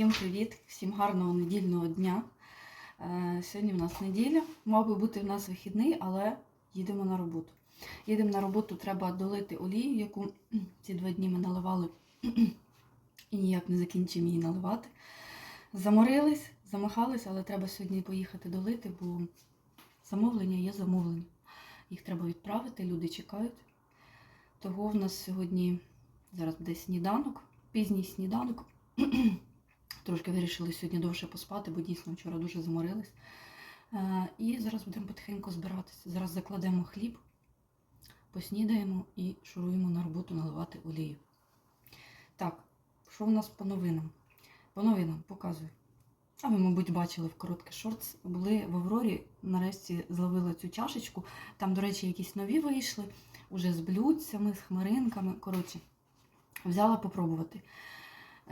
Всім привіт, всім гарного недільного дня. Е, Сьогодні в нас неділя. Мав би бути в нас вихідний, але їдемо на роботу. Їдемо на роботу, треба долити олію, яку ці два дні ми наливали і ніяк не закінчимо її наливати. Заморились, замахались, але треба сьогодні поїхати долити, бо замовлення є замовлення. Їх треба відправити, люди чекають. Того в нас сьогодні зараз буде сніданок, пізній сніданок. Трошки вирішили сьогодні довше поспати, бо дійсно вчора дуже заморились. Е, І зараз будемо потихеньку збиратися. Зараз закладемо хліб, поснідаємо і шуруємо на роботу наливати олію. Так, що в нас по новинам? По новинам показую. А ви, мабуть, бачили в короткий шортс. Були в Аврорі, нарешті зловила цю чашечку. Там, до речі, якісь нові вийшли, уже з блюдцями, з хмаринками. Коротше, взяла попробувати.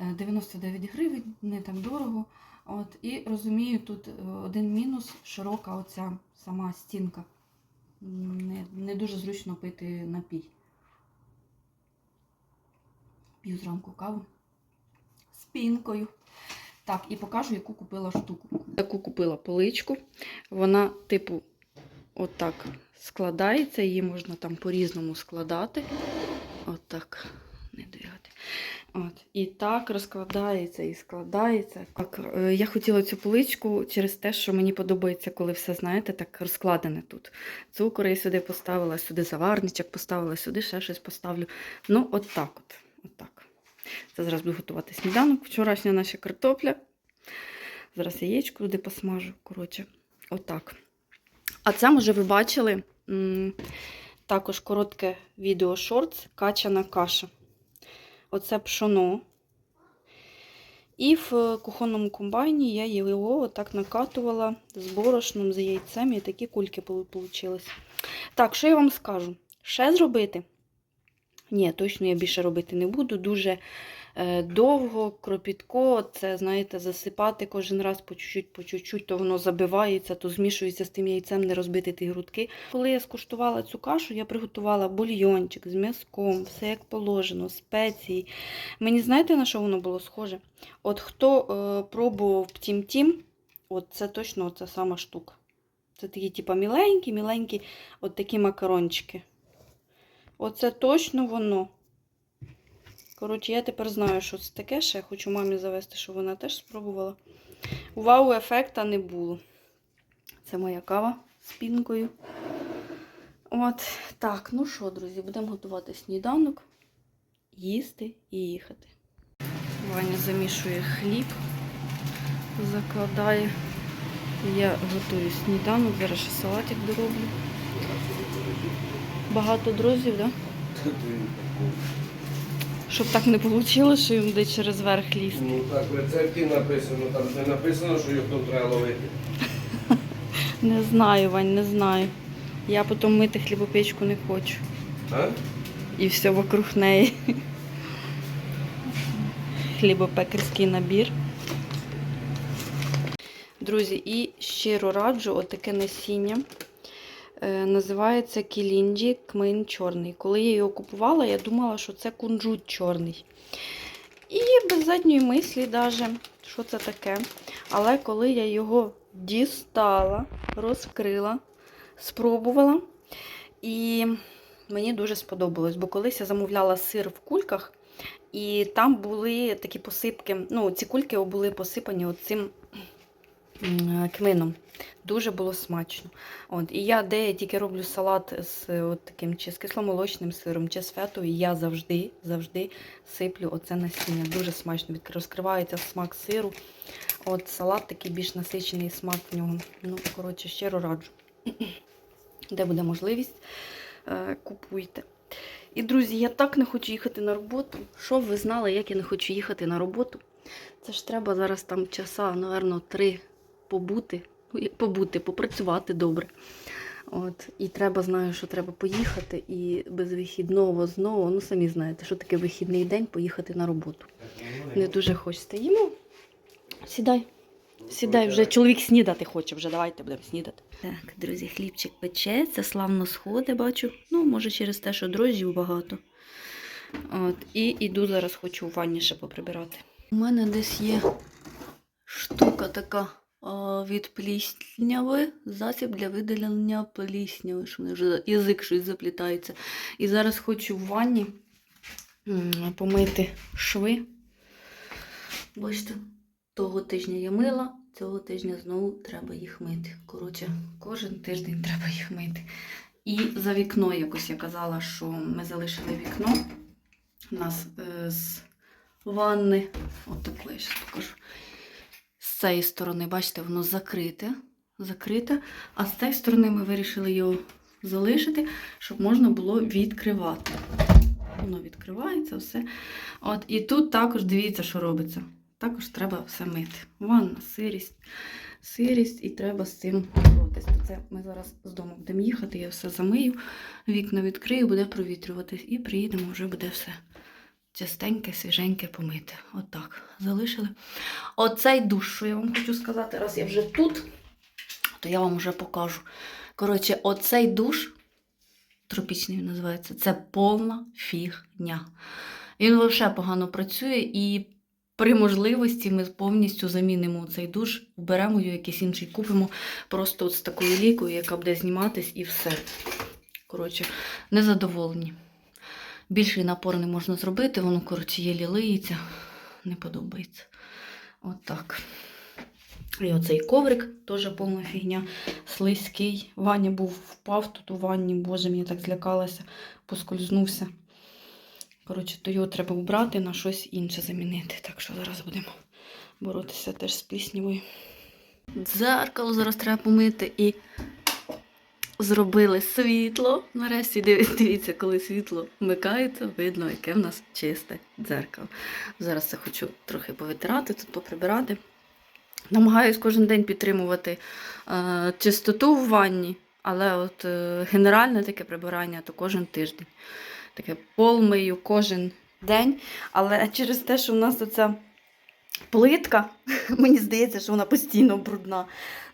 Е, 99 гривень, не так дорого. От, і розумію, тут е, один мінус широка оця сама стінка. Не, не дуже зручно пити напій. П'ю зранку каву з пінкою. Так, і покажу, яку купила штуку. Яку купила поличку. Вона, типу, отак складається, її можна там по-різному складати. Отак. Не двигати. От. І так розкладається і складається. Так, е, я хотіла цю поличку через те, що мені подобається, коли все, знаєте, так розкладене тут. Цукор я сюди поставила, сюди заварничок поставила, сюди ще щось поставлю. Ну, от так от. от так. Це зараз буду готувати сніданок. Вчорашня наша картопля. Зараз яєчко туди посмажу. Коротше, отак. А це, може, ви бачили також коротке відео шортс качана каша. Оце пшоно. І в кухонному комбайні я його отак накатувала з борошном, з яйцем, і такі кульки вийшли. Так, що я вам скажу? Ще зробити? Ні, точно я більше робити не буду. Дуже довго, кропітко. Це, знаєте, засипати кожен раз по чуть-чуть, по чуть-чуть, то воно забивається, то змішується з тим яйцем, не розбити ті грудки. Коли я скуштувала цю кашу, я приготувала бульйончик з м'язком, все як положено, спеції. Мені знаєте, на що воно було схоже? От хто е, пробував тім-тім, от це точно ця сама штука. Це такі, типу, міленькі, міленькі, от такі макарончики. Оце точно воно. Коротше, я тепер знаю, що це таке. Ще хочу мамі завести, щоб вона теж спробувала. Вау, ефекта не було. Це моя кава з пінкою. От, так, ну що, друзі, будемо готувати сніданок, їсти і їхати. Ваня замішує хліб, закладає. Я готую сніданок, зараз ще салатик дороблю. Багато друзів, так? Да? Щоб так не вийшло, що їм де через верх лізти. Ну так, в рецепті написано, там не написано, що їх тут треба ловити. Не знаю, Вань, не знаю. Я потім мити хлібопечку не хочу. А? І все вокруг неї. Хлібопекарський набір. Друзі, і щиро раджу отаке насіння. Е, називається кілінджі кмин чорний. Коли я його купувала, я думала, що це кунжут чорний. І без задньої мислі, даже, що це таке. Але коли я його дістала, розкрила, спробувала, і мені дуже сподобалось, бо колись я замовляла сир в кульках, і там були такі посипки. Ну, ці кульки були посипані оцим м, кмином. Дуже було смачно. От, і я, де я тільки роблю салат з е, от таким чи з кисломолочним сиром, чи з фетою, я завжди завжди сиплю оце насіння. Дуже смачно розкривається смак сиру. От Салат такий більш насичений смак в нього. Ну, коротше, щиро раджу. Де буде можливість, е, купуйте. І, друзі, я так не хочу їхати на роботу. Щоб ви знали, як я не хочу їхати на роботу. Це ж треба зараз там часа, напевно, три побути, ну, побути, попрацювати добре. От, і треба, знаю, що треба поїхати, і без вихідного знову, ну самі знаєте, що таке вихідний день поїхати на роботу. Не дуже хочеться. Їмо. Сідай. Сідай, вже чоловік снідати хоче, вже давайте будемо снідати. Так, друзі, хлібчик печеться, славно сходи, бачу. Ну, може, через те, що дрожжів багато. От, і іду зараз хочу в ванні ще поприбирати. У мене десь є штука така від плісняви, засіб для видалення плісняви. Що мене вже язик щось заплітається. І зараз хочу в ванні помити шви. Бачите, того тижня я мила, цього тижня знову треба їх мити. Коротше, кожен тиждень треба їх мити. І за вікно якось я казала, що ми залишили вікно. У нас е, з ванни, от таке я зараз покажу. Цієї сторони, бачите, воно закрите, закрите, а з цієї сторони ми вирішили його залишити, щоб можна було відкривати. Воно відкривається, все. От, і тут також дивіться, що робиться. Також треба все мити. Ванна, сирість, сирість, і треба з цим боротися. Це ми зараз з дому будемо їхати, я все замию, вікна відкрию, буде провітрюватись, і приїдемо, вже буде все чистеньке, свіженьке помити. Отак. Залишили. Оцей душ, що я вам хочу сказати, раз я вже тут, то я вам вже покажу. Коротше, оцей душ, тропічний він називається, це повна фігня. Він взагалі погано працює і при можливості ми повністю замінимо цей душ, вберемо його якийсь інший, купимо просто от з такою лікою, яка буде зніматись і все. Коротше, незадоволені. Більший напор не можна зробити, воно, коротше, єлі лиється, не подобається. От так. І оцей коврик теж повна фігня, слизький. Ваня був впав тут у ванні, боже, мені так злякалася, поскользнувся. Коротше, то його треба вбрати, на щось інше замінити. Так що зараз будемо боротися теж з пліснявою. Дзеркало зараз треба помити і зробили світло. Нарешті дивіться, коли світло вмикається, видно, яке в нас чисте дзеркало. Зараз я хочу трохи повитирати, тут поприбирати. Намагаюсь кожен день підтримувати е, чистоту в ванні, але от е, генеральне таке прибирання то кожен тиждень. Таке пол мию кожен день. Але через те, що в нас оця плитка, мені здається, що вона постійно брудна.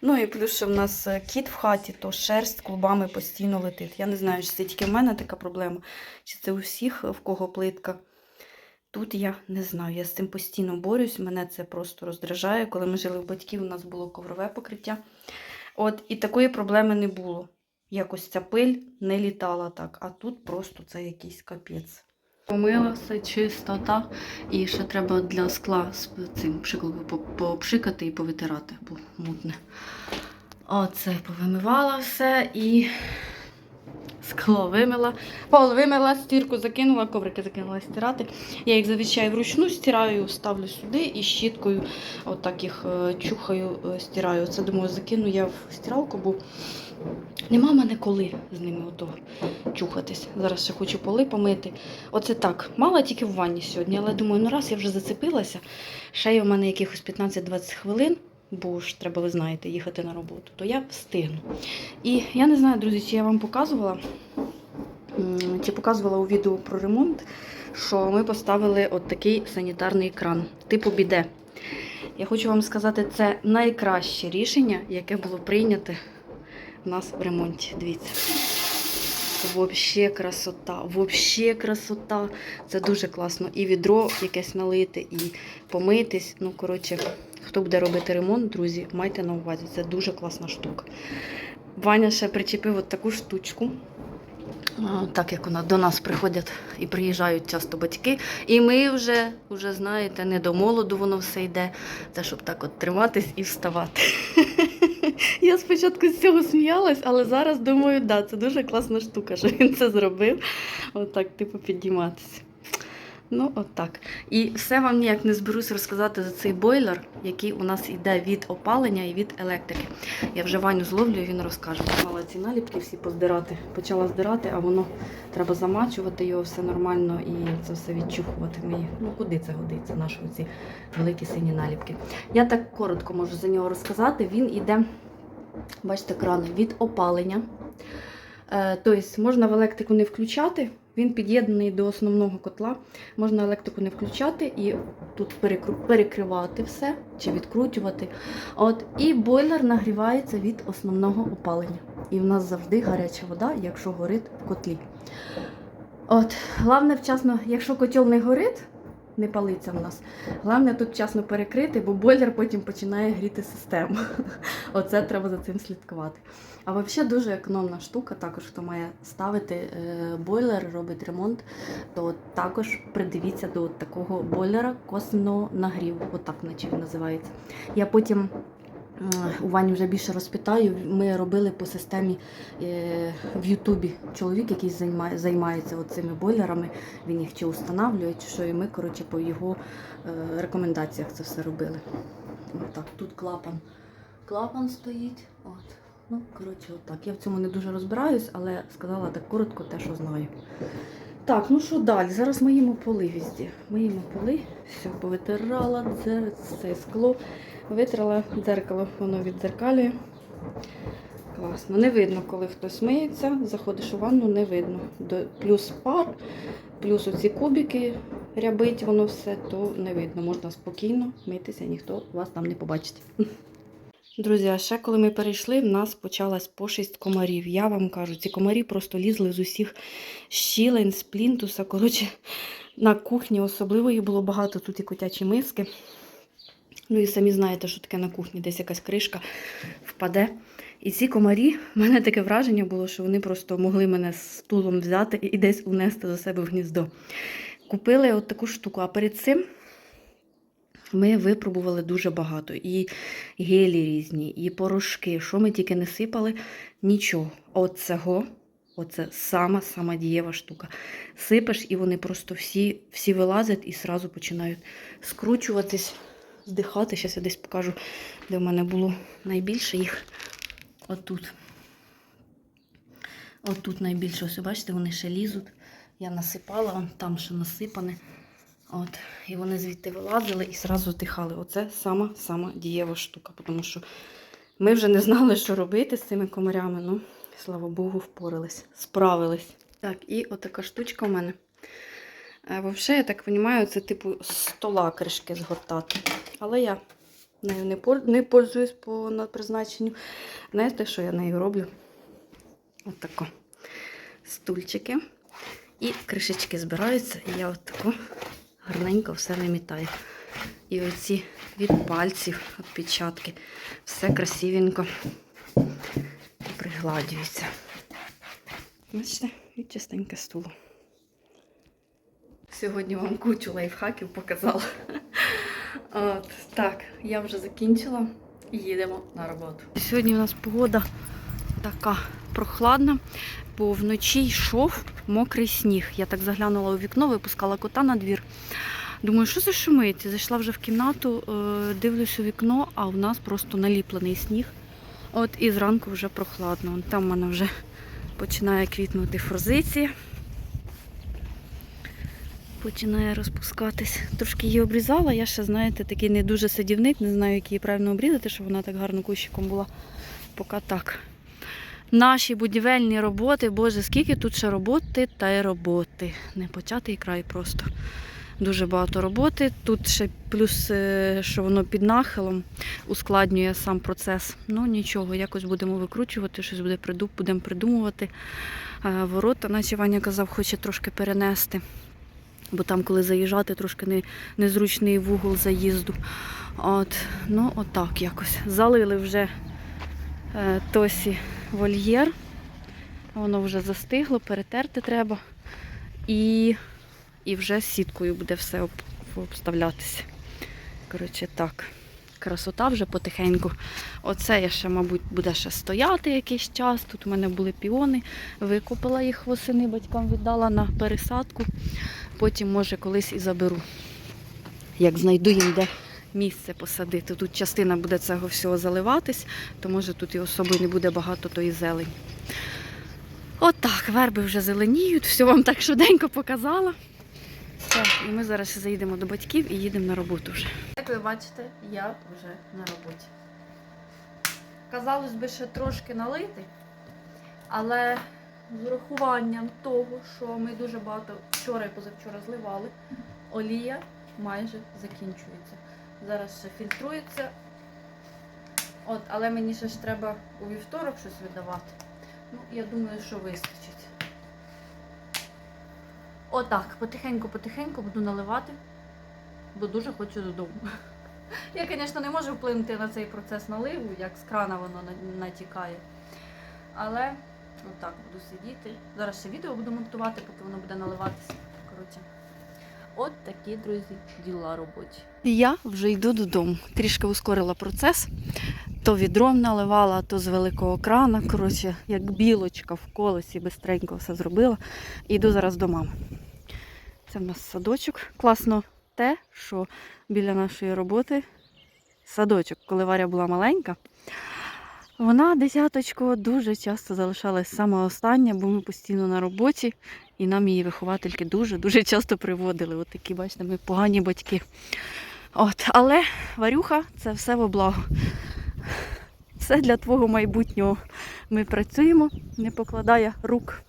Ну і плюс, що в нас е, кіт в хаті, то шерсть клубами постійно летить. Я не знаю, чи це тільки в мене така проблема, чи це у всіх, в кого плитка. Тут я не знаю, я з цим постійно борюсь, мене це просто роздражає. Коли ми жили в батьків, у нас було коврове покриття. От, і такої проблеми не було. Якось ця пиль не літала так, а тут просто це якийсь капець. Помила все, чистота. І ще треба для скла з цим пшикалкою попшикати і повитирати, бо мутне. Оце повимивала все і скло вимила. Пол вимила, стірку закинула, коврики закинула стирати. Я їх зазвичай вручну стираю, ставлю сюди і щіткою отак їх е, чухаю, е, стираю. Це думаю, закину я в стиралку, бо нема в мене коли з ними ото чухатись. Зараз ще хочу поли помити. Оце так. Мала тільки в ванні сьогодні, але думаю, ну раз я вже зацепилася, ще є в мене якихось 15-20 хвилин. Бо ж треба, ви знаєте, їхати на роботу, то я встигну. І я не знаю, друзі, чи я вам показувала, чи показувала у відео про ремонт, що ми поставили от такий санітарний кран, типу біде. Я хочу вам сказати, це найкраще рішення, яке було прийнято в нас в ремонті. Дивіться. Вообще красота, вообще красота. Це дуже класно. І відро якесь налити, і помитись. Ну, коротше, хто буде робити ремонт, друзі, майте на увазі. Це дуже класна штука. Ваня ще причепив от таку штучку. Так як вона до нас приходять і приїжджають часто батьки. І ми вже, вже знаєте, не до молоду воно все йде. Це щоб так от триматись і вставати. Я спочатку з цього сміялась, але зараз думаю, да, це дуже класна штука, що він це зробив. Отак, типу, підійматися. Ну, отак. І все вам ніяк не зберусь розказати за цей бойлер, який у нас йде від опалення і від електрики. Я вже Ваню зловлю, він розкаже. Мала ці наліпки всі поздирати. Почала здирати, а воно треба замачувати його все нормально і це все відчухувати мені. Ну куди це годиться, наші ці великі сині наліпки. Я так коротко можу за нього розказати. Він іде, бачите, крани від опалення. Тобто можна в електрику не включати. Він під'єднаний до основного котла. Можна електрику не включати і тут перекривати все чи відкручувати. От, і бойлер нагрівається від основного опалення. І в нас завжди гаряча вода, якщо горить в котлі. От, головне вчасно, якщо котел не горить, не палиться в нас. Головне тут вчасно перекрити, бо бойлер потім починає гріти систему. Оце треба за цим слідкувати. А взагалі дуже економна штука, також хто має ставити е, бойлер, робить ремонт, то також придивіться до такого бойлера косвенного нагрів, отак наче називається. Я потім у Вані вже більше розпитаю. Ми робили по системі е, в Ютубі чоловік, який займає, займається цими бойлерами. Він їх чи встановлює, чи що, і ми, коротше, по його е, рекомендаціях це все робили. Отак, тут клапан. Клапан стоїть. От. Ну, коротше, отак. Я в цьому не дуже розбираюсь, але сказала так коротко те, що знаю. Так, ну що далі? Зараз миємо поли везде. Миємо поли, все, повитирала, це, це скло, витрала дзеркало, воно віддзеркалює. Класно. Не видно, коли хтось миється, заходиш у ванну, не видно. Плюс пар, плюс оці кубики рябить воно все, то не видно. Можна спокійно митися, ніхто вас там не побачить. Друзі, а ще коли ми перейшли, в нас почалась пошість комарів. Я вам кажу, ці комарі просто лізли з усіх щілень, з плінтуса. Коротше, на кухні особливо їх було багато, тут і котячі миски. Ну і самі знаєте, що таке на кухні, десь якась кришка впаде. І ці комарі, в мене таке враження було, що вони просто могли мене стулом взяти і десь унести до себе в гніздо. Купили от таку штуку, а перед цим ми випробували дуже багато. І гелі різні, і порошки. Що ми тільки не сипали, нічого. От оце сама-сама дієва штука. Сипеш, і вони просто всі, всі вилазять і сразу починають скручуватись, здихати. Зараз я десь покажу, де в мене було найбільше їх. Отут. Отут найбільше, ось бачите, вони ще лізуть. Я насипала, там ще насипане. От, і вони звідти вилазили і зразу здихали. Оце сама сама дієва штука, тому що ми вже не знали, що робити з цими комарями. Ну, слава Богу, впорались, справились. Так, і отака штучка у мене. Е, Взагалі, я так розумію, це типу стола кришки згортати. Але я нею не, не пользуюсь по на- призначенню. Знаєте, що я нею роблю? Отако. Стульчики. І кришечки збираються, і я отако гарненько все вимітаю. І оці від пальців, відпечатки, все красивенько пригладюється. Бачите, і чистеньке стуло. Сьогодні вам кучу лайфхаків показала. От, так, я вже закінчила і їдемо на роботу. Сьогодні у нас погода така прохладна, бо вночі йшов мокрий сніг. Я так заглянула у вікно, випускала кота на двір. Думаю, що за шумить? Зайшла вже в кімнату, е, дивлюсь у вікно, а в нас просто наліплений сніг. От і зранку вже прохладно. Там в мене вже починає квітнути форзиція. Починає розпускатись. Трошки її обрізала. Я ще, знаєте, такий не дуже садівник, не знаю, як її правильно обрізати, щоб вона так гарно кущиком була. Поки так. Наші будівельні роботи, боже, скільки тут ще роботи та й роботи. Не початий край просто. Дуже багато роботи. Тут ще плюс, е, що воно під нахилом ускладнює сам процес. Ну нічого, якось будемо викручувати, щось буде будемо придумувати. Е, Ворота, наче Ваня казав, хоче трошки перенести. Бо там, коли заїжджати, трошки не, незручний вугол заїзду. От, ну, отак якось. Залили вже е, Тосі вольєр. Воно вже застигло, перетерти треба. І, і вже сіткою буде все об, обставлятися. Коротше, так. Красота вже потихеньку. Оце я ще, мабуть, буде ще стояти якийсь час. Тут у мене були піони. Викопала їх восени, батькам віддала на пересадку. Потім, може, колись і заберу. Як знайду їм де місце посадити. Тут частина буде цього всього заливатись, то може тут і особи не буде багато тої зелені. Отак, верби вже зеленіють, все вам так швиденько показала. Так, і ми зараз ще заїдемо до батьків і їдемо на роботу вже. Як ви бачите, я вже на роботі. Казалось би, ще трошки налити, але з урахуванням того, що ми дуже багато вчора і позавчора зливали, олія майже закінчується. Зараз ще фільтрується. От, але мені ще ж треба у вівторок щось видавати. Ну, я думаю, що вистачить. Отак, потихеньку-потихеньку буду наливати бо дуже хочу додому. Я, звісно, не можу вплинути на цей процес наливу, як з крана воно натікає. Але отак буду сидіти. Зараз ще відео буду монтувати, поки воно буде наливатися. Коротше. От такі, друзі, діла робочі. Я вже йду додому. Трішки ускорила процес. То відром наливала, то з великого крана. Коротше, як білочка в колесі, бистренько все зробила. І йду зараз до мами. Це в нас садочок. Класно те, що біля нашої роботи садочок, коли Варя була маленька. Вона десяточко дуже часто залишалась саме остання, бо ми постійно на роботі, і нам її виховательки дуже-дуже часто приводили. От такі, бачите, ми погані батьки. От, але Варюха, це все во благо. Все для твого майбутнього. Ми працюємо, не покладає рук,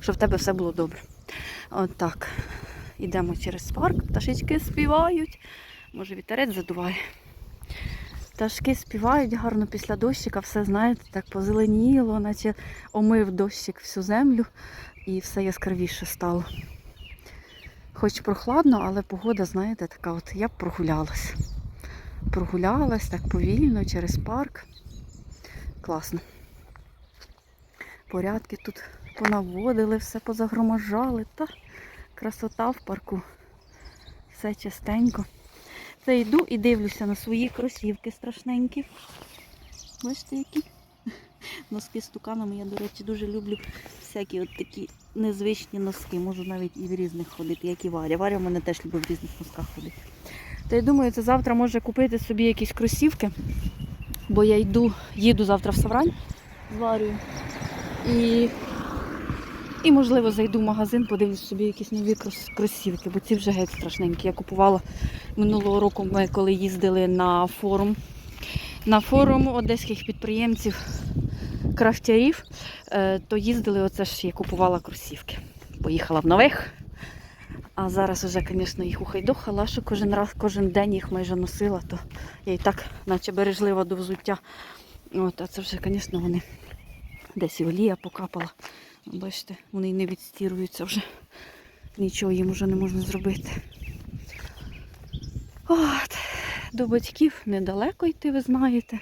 щоб в тебе все було добре. От так. Ідемо через парк, пташечки співають. Може, вітерець задуває. Пташки співають гарно після дощика, все, знаєте, так позеленіло, наче омив дощик всю землю і все яскравіше стало. Хоч прохладно, але погода, знаєте, така от я б прогулялась. Прогулялась так повільно через парк. Класно. Порядки тут понаводили, все позагроможали. Та красота в парку. Все чистенько. Це йду і дивлюся на свої кросівки страшненькі. Бачите, які? Носки з туканами. Я, до речі, дуже люблю всякі от такі незвичні носки. Можу навіть і в різних ходити, як і Варя. Варя в мене теж любить в різних носках ходити. Та я думаю, це завтра може купити собі якісь кросівки, бо я йду, їду завтра в Саврань з Варею. І, і можливо, зайду в магазин, подивлюсь собі якісь нові крос- кросівки, бо ці вже геть страшненькі. Я купувала минулого року, ми коли їздили на форум. На форум одеських підприємців крафтярів, е, то їздили, оце ж я купувала кросівки. Поїхала в нових. А зараз вже, звісно, їх ухайдохала, що кожен раз, кожен день їх майже носила, то я і так, наче бережлива до взуття. От, а це вже, звісно, вони десь і олія покапала. Бачите, вони не відстіруються вже. Нічого їм вже не можна зробити. От, до батьків недалеко йти, ви знаєте.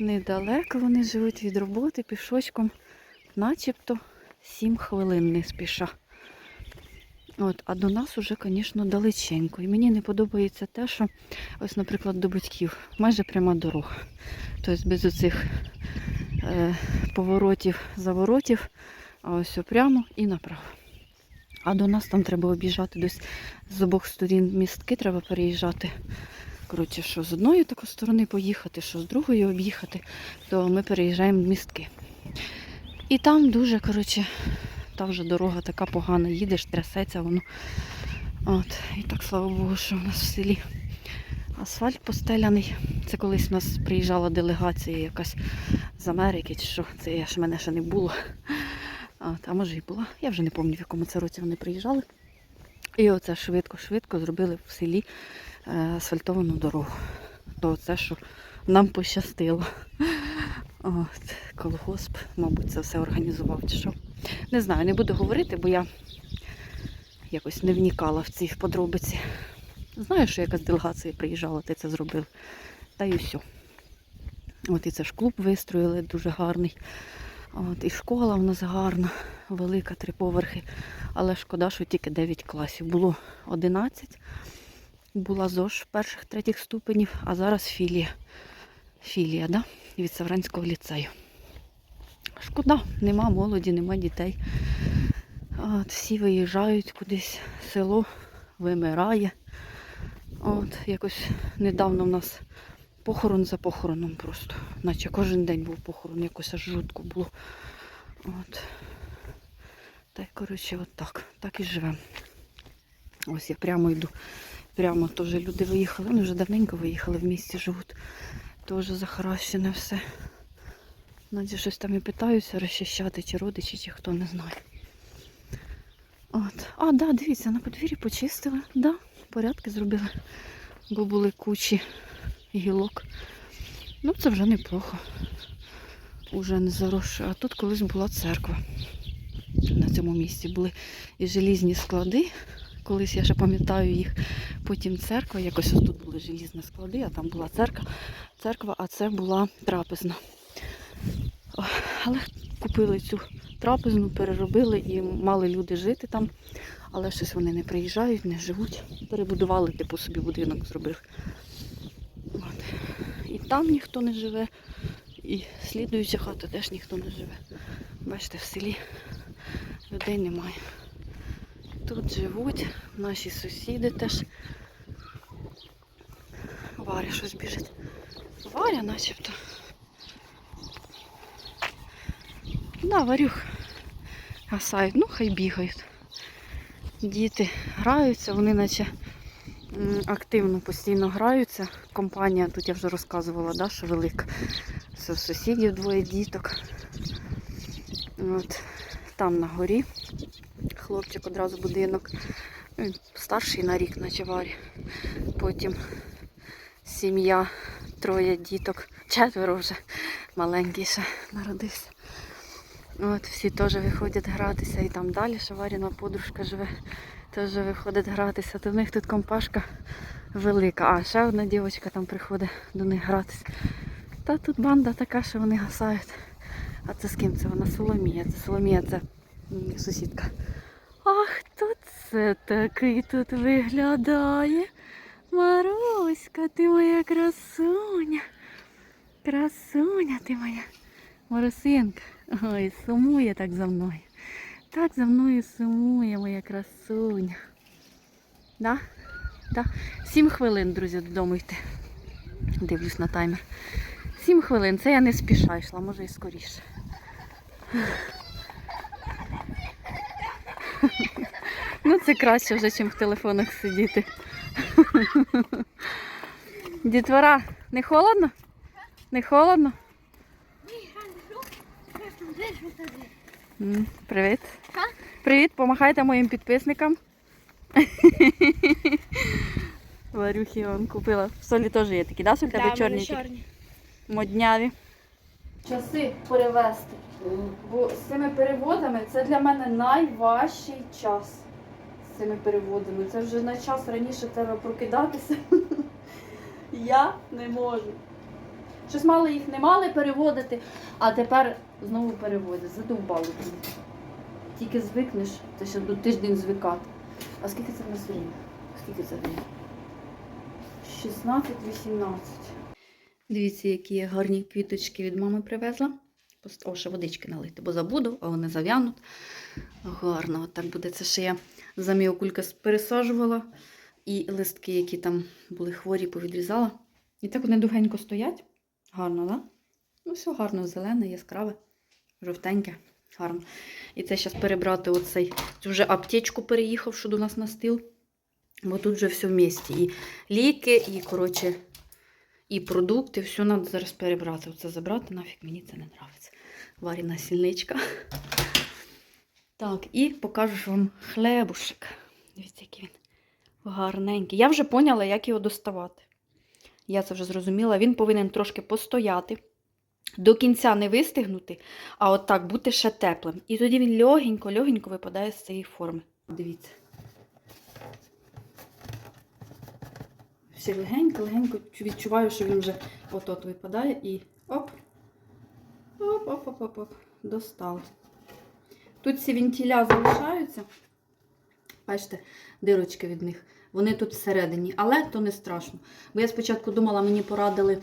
Недалеко вони живуть від роботи пішочком, начебто 7 хвилин не спіша. От, а до нас уже, звісно, далеченько. І мені не подобається те, що ось, наприклад, до батьків майже пряма дорога. Тобто без оцих е, поворотів, заворотів, а ось прямо і направо. А до нас там треба об'їжджати десь з обох сторін містки треба переїжджати. Коротше, що з одної такої сторони поїхати, що з другої об'їхати, то ми переїжджаємо містки. І там дуже, коротше, та вже дорога така погана, їдеш, трясеться воно. От, і так слава Богу, що в нас в селі асфальт постеляний. Це колись у нас приїжджала делегація якась з Америки, чи що, це я ж мене ще не було. А може і була. Я вже не пам'ятаю, в якому це році вони приїжджали. І оце швидко-швидко зробили в селі е, асфальтовану дорогу. То це, що нам пощастило. От, колгосп, мабуть, це все організував чи що. Не знаю, не буду говорити, бо я якось не вникала в ці подробиці. Знаю, що якась делегація приїжджала, ти це зробив. Та й все. От і це ж клуб вистроїли, дуже гарний. От, і школа в нас гарна, велика, три поверхи. Але шкода, що тільки 9 класів. Було 11. Була ЗОЖ перших третіх ступенів, а зараз філія. Філія, да? Від Савранського ліцею. Шкода, нема молоді, нема дітей. От, всі виїжджають кудись, село вимирає. От, якось недавно в нас похорон за похороном просто. Наче кожен день був похорон, якось аж жутко було. От. Та й коротше, от так. Так і живемо. Ось я прямо йду. Прямо теж люди виїхали. Вони вже давненько виїхали в місті живуть. Теж захаращене все. Надя щось там і питаються розчищати, чи родичі, чи хто не знає. От. А, да, дивіться, на подвір'ї почистили. Да, порядки зробили. Бо були кучі гілок. Ну, це вже неплохо. Уже не заросше. А тут колись була церква. На цьому місці були і желізні склади, Колись я ще пам'ятаю їх. Потім церква, якось ось тут були желізні склади, а там була церква, церква, а це була трапезна. Але купили цю трапезну, переробили і мали люди жити там. Але щось вони не приїжджають, не живуть. Перебудували, типу собі будинок зробив. От. І там ніхто не живе, і слідуюча хата теж ніхто не живе. Бачите, в селі людей немає. Тут живуть наші сусіди теж. Варя щось біжить. Варя начебто. Да, Варюх. Гасають, ну хай бігають. Діти граються, вони наче активно постійно граються. Компанія, тут я вже розказувала, да, що велика. Це сусідів двоє діток. От, там на горі хлопчик одразу будинок. Старший на рік, наче варі. Потім сім'я, троє діток, четверо вже маленький ще народився. От, всі теж виходять гратися і там далі, що Варіна подружка живе, теж виходить гратися. То в них тут компашка велика. А ще одна дівчинка там приходить до них гратися. Та тут банда така, що вони гасають. А це з ким? Це вона Соломія. Це Соломія, це сусідка. А хто це такий тут виглядає? Маруська, ти моя красуня. Красуня ти моя. Марусинка. Ой, сумує так за мною. Так за мною сумує моя красуня. Да? Да? Сім хвилин, друзі, додому йти. Дивлюсь на таймер. Сім хвилин. Це я не спіша йшла, може і скоріше. Ну, це краще вже, ніж в телефонах сидіти. Дітвора, не холодно? Не холодно? М, Привіт. Привіт, помахайте моїм підписникам. Варюхи он купила. В солі теж є такі, да, соль тебе чорні? такі? Модняві. Часи перевести. Бо з цими переводами це для мене найважчий час. З цими переводами. Це вже на час раніше треба прокидатися. Я не можу. Щось мало їх не мали переводити, а тепер знову переводять. Задовбало. Тільки звикнеш, це ще до тиждень звикати. А скільки це в нас? Скільки це время? 16-18. Дивіться, які я гарні квіточки від мами привезла. О, ще водички налити, бо забуду, а вони зав'януть. Гарно, от так буде. Це ще я за міокулька пересаджувала. І листки, які там були хворі, повідрізала. І так вони довгенько стоять. Гарно, так? Да? Ну, все гарно, зелене, яскраве, жовтеньке, гарно. І це зараз перебрати оцей. Це вже аптечку переїхав, що до нас на стіл. Бо тут вже все в місті. І ліки, і, коротше, і продукти, все треба зараз перебрати. Оце забрати, нафіг мені це не подобається. Варіна сільничка. Так, і покажу вам хлебушек. Дивіться, який він гарненький. Я вже поняла, як його доставати. Я це вже зрозуміла. Він повинен трошки постояти, до кінця не вистигнути, а от так бути ще теплим. І тоді він легенько-легенько випадає з цієї форми. Дивіться. Все легенько, легенько відчуваю, що він вже от-от випадає і оп. Оп-оп-оп-оп. Достав. Тут ці вентиля залишаються. Бачите, дирочки від них. Вони тут всередині, але то не страшно. Бо я спочатку думала, мені порадили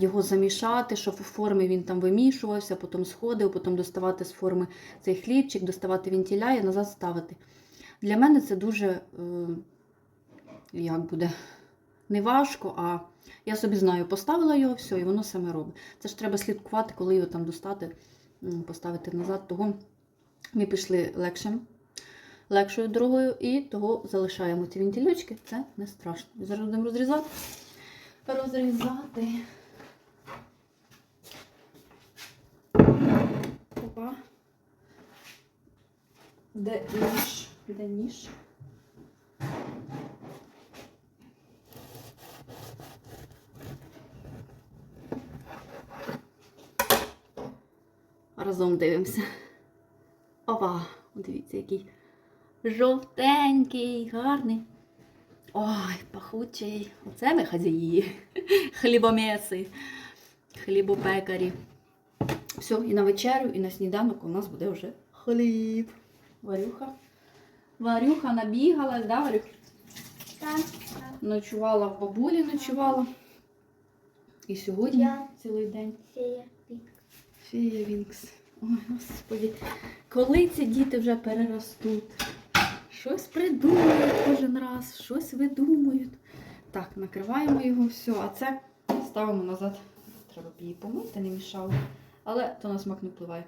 його замішати, щоб у формі він там вимішувався, потім сходив, потім доставати з форми цей хлібчик, доставати вентиля і назад ставити. Для мене це дуже, е, як буде, не важко, а я собі знаю, поставила його, все, і воно саме робить. Це ж треба слідкувати, коли його там достати, поставити назад. Того ми пішли легшим, легшою дорогою і того залишаємо ці вентилючки. Це не страшно. Зараз будемо розрізати. Розрізати. Опа. Де ніж? Де ніж? Разом дивимося. Опа, дивіться, який Жовтенький, гарний. Ой, пахучий. Оце ми хазяї. Хлібомеси, хлібопекарі. Все, і на вечерю, і на сніданок у нас буде вже хліб. Варюха. Варюха набігалась, да, Варюх? Так. Ночувала в бабулі, ночувала. І сьогодні Я. цілий день. Фея. пік. Фія Вінкс. Ой, господі. Коли ці діти вже переростуть? Щось придумають кожен раз, щось видумують. Так, накриваємо його, все, а це ставимо назад. Треба б її помити, не мішало. Але то на смак не впливає.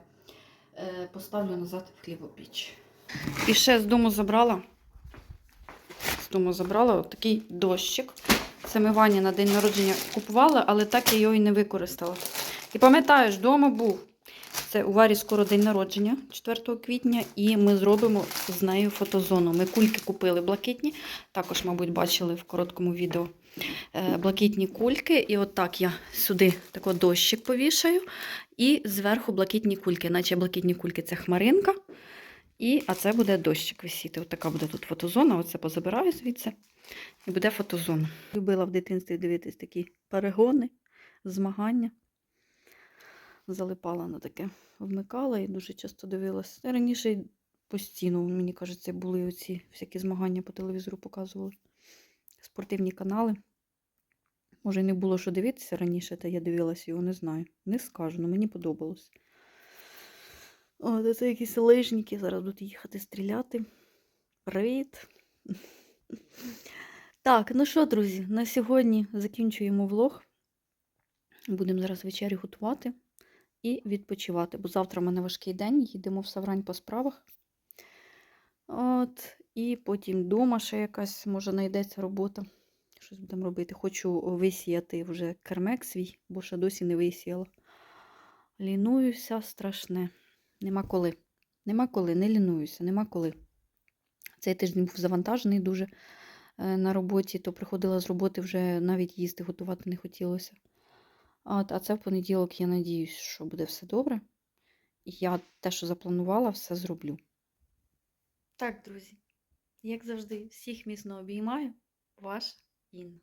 Е, поставлю назад в хлібопіч. І ще з дому забрала. З дому забрала такий дощик. Це ми Вані на день народження купували, але так я його і не використала. І пам'ятаєш, вдома був. Це у Варі скоро день народження 4 квітня, і ми зробимо з нею фотозону. Ми кульки купили блакитні, також, мабуть, бачили в короткому відео блакитні кульки. І отак я сюди тако дощик повішаю, і зверху блакитні кульки, наче блакитні кульки це хмаринка. І, а це буде дощик висіти. От така буде тут фотозона. Оце позабираю звідси. І буде фотозона. Любила в дитинстві дивитись такі перегони, змагання залипала на таке. Вмикала і дуже часто дивилася. Раніше постійно, мені кажеться, були оці всякі змагання по телевізору показували. Спортивні канали. Може, не було що дивитися раніше, та я дивилася його, не знаю. Не скажу, але мені подобалось. О, це якісь лижники, зараз будуть їхати стріляти. Привіт! Так, ну що, друзі, на сьогодні закінчуємо влог. Будемо зараз вечерю готувати і відпочивати, бо завтра в мене важкий день, їдемо в Саврань по справах. От, і потім вдома ще якась, може, знайдеться робота. Щось будемо робити. Хочу висіяти вже кермек свій, бо ще досі не висіяла. Лінуюся страшне. Нема коли. Нема коли, не лінуюся, нема коли. Цей тиждень був завантажений дуже е, на роботі, то приходила з роботи вже навіть їсти готувати не хотілося. От, а це в понеділок, я надіюсь, що буде все добре. І я те, що запланувала, все зроблю. Так, друзі, як завжди, всіх міцно обіймаю. Ваш in.